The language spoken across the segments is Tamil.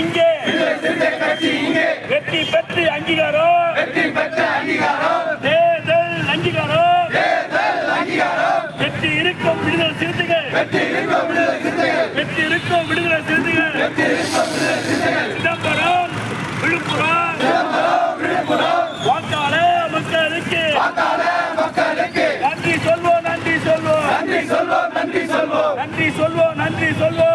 இங்கே. வெற்றி பெற்று அங்கீகாரம். வெற்றி பெற்று அங்கீகாரம். தேர்தல் அங்கீகாரம் தேர்தல் அங்கீகாரம் வெற்றி இருக்கும் விடுதலை சிறுத்தைகள். வெற்றி இருக்கும் விடுதலை சிறுத்தைகள். வெற்றி இருக்கும் விடுதலை சிறுத்தைகள் வெற்றி இருக்கும் விடுதலை சிறுத்தைகள் சிதம்பரம் விழுப்புரம். சிதம்பரம் விழுப்புரம் வாக்காள மக்களுக்கு. வாக்காள மக்களுக்கு நன்றி சொல்வோம் நன்றி சொல்வோம் நன்றி சொல்வோம். நன்றி சொல்வோம் நன்றி சொல்வோம்.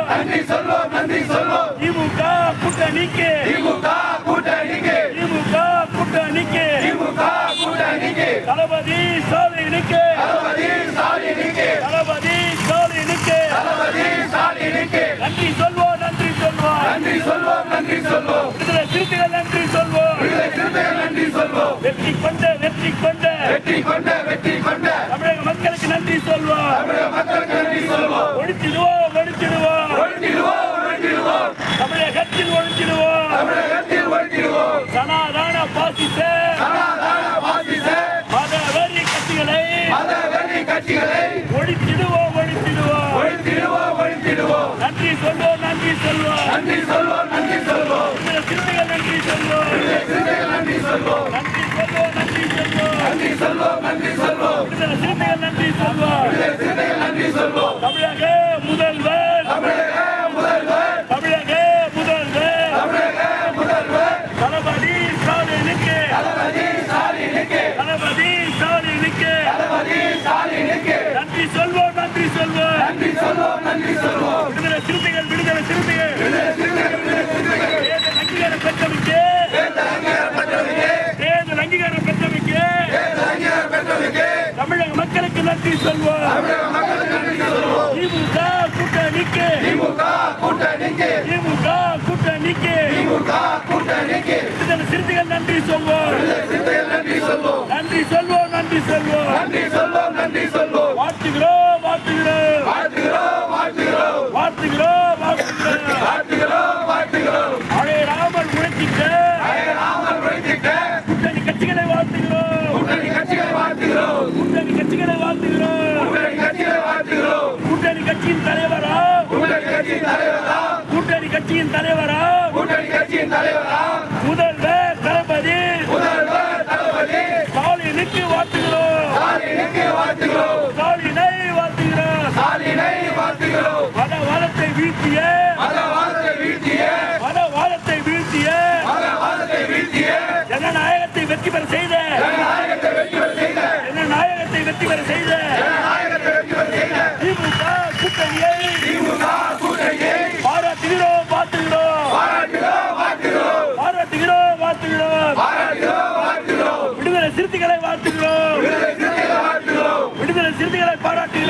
கூட்டணிக்கு. திமுக கூட்டணிக்கு. திமுக கூட்டணிக்கு. திமுக கூட்டணிக்கு. தளபதி ஸ்டாலினுக்கு. தளபதி ஸ்டாலினுக்கு. தளபதி ஸ்டாலினுக்கு. தளபதி ஸ்டாலினுக்கு. நன்றி சொல்வோம் நன்றி சொல்வோம். நன்றி சொல்வோம் நன்றி சொல்வோம். விடுதலை சிறுத்தைகள் நன்றி சொல்வோம். விடுதலை சிறுத்தைகள் நன்றி சொல்வோம். வெற்றி கொண்ட வெற்றி கொண்ட. வெற்றி கொண்ட வெற்றி கொண்ட. தமிழக மக்களுக்கு நன்றி சொல்வோம். தமிழக மக்களுக்கு நன்றி சொல்வோம். ஒழிச்சிடுவோம் ஒழிச்சிடுவோம் ஒழித்திடுவோம் ஒழித்திடுவோம் தமிழகத்தில் ஒழிச்சிடுவோம் தமிழகத்தில் ஒழித்திடுவோம் சனாதன பாசிச சனாதன பாசிச மத வெறி கட்சிகளை மத வெறி கட்சிகளை ஒழிச்சிடுவோம் ஒழிச்சிடுவோம் ஒழித்திடுவோம் ஒழித்திடுவோம். நன்றி சொல்வோம் நன்றி சொல்வோம். நன்றி சொல்வோம் நன்றி சொல்வோம். சிறுத்தைகள் நன்றி சொல்வோம். சிறுத்தைகள் நன்றி சொல்வோம். நன்றி சொல்வோம் நன்றி சொல்வோம். நன்றி சொல்வோம் நன்றி சொல்வோம். சிறுத்தைகள் நன்றி சொல்வோம். நன்றி சொல்வோம். தமிழக முதல்வர். தமிழக முதல்வர். தமிழக முதல்வர். தமிழக முதல்வர். தளபதி ஸ்டாலினுக்கு. தளபதி ஸ்டாலினுக்கு. தளபதி ஸ்டாலினுக்கு தளபதி ஸ்டாலினுக்கு நன்றி சொல்வோம் நன்றி சொல்வோம் நன்றி சொல்வோம் நன்றி சொல்வோம் விடுதலை சிறுத்தைகள் விடுதலை சிறுத்தைகள் தேர்தல் அங்கீகாரம் பெற்றமைக்கு தேர்தல் அங்கீகாரம் பெற்றவருக்கு தேர்தல் அங்கீகாரம் பெற்றமைக்கு தேர்தல் அங்கீகாரம் பெற்றவருக்கு தமிழக மக்களுக்கு நன்றி சொல்வோம். திமுக கூட்டணிக்கு. திமுக கூட்டணிக்கு. திமுக கூட்டணிக்கு. திமுக கூட்டணிக்கு. சிறுத்தைகள் நன்றி சொல்வோம். நன்றி சொல்வோம். நன்றி சொல்வோம் நன்றி சொல்வோம். நன்றி சொல்வோம் நன்றி சொல்வோம். வாழ்த்துகிறோம் வாழ்த்துகிறோம். வாழ்த்துகிறோம் வாழ்த்துகிறோம். வாழ்த்துகிறோம் வாழ்த்துகிறோம். வாழ்த்துகிறோம் வாழ்த்துகிறோம். அழையாமல் உழைக்கின்ற ராமன் உழைத்திட்ட கூட்டணி கட்சிகளை வாழ்த்துகிறோம். கூட்டணி கட்சிகளை வாழ்த்துகிறோம். கட்சிகளை வாழ்த்துகிறோம். கூட்டணி கட்சிகளை வாழ்த்துகிறோம். கூட்டணி கட்சியின் தலைவரா? கூட்டணி கட்சியின் தலைவரா? கூட்டணி கட்சியின் தலைவரா? கூட்டணி கட்சியின் தலைவரா? முதல்வர் தளபதி. முதல்வர் தளபதி. ஸ்டாலினுக்கு வாழ்த்துகிறோம். ஸ்டாலினுக்கு வாழ்த்துகிறோம். ஸ்டாலினை வாழ்த்துகிறோம். ஸ்டாலினை வாழ்த்துகிறோம். மதவாதத்தை வீழ்த்திய. மதவாதத்தை வீழ்த்திய. மதவாதத்தை வீழ்த்திய. மதவாதத்தை வீழ்த்திய. ஜனநாயகத்தை வெற்றி பெற செய்த வெற்றி பெற செய்த திமுக கூட்டணியை திமுக கூட்டணியை பாராட்டுகிறோம் பார்த்துகிறோம் பாராட்டுகிறோம் பார்த்துகிறோம் விடுதலை சிறுத்தைகளை வாழ்த்துகிறோம். விடுதலை சிறுத்தைகளை பாராட்டுகிறோம்.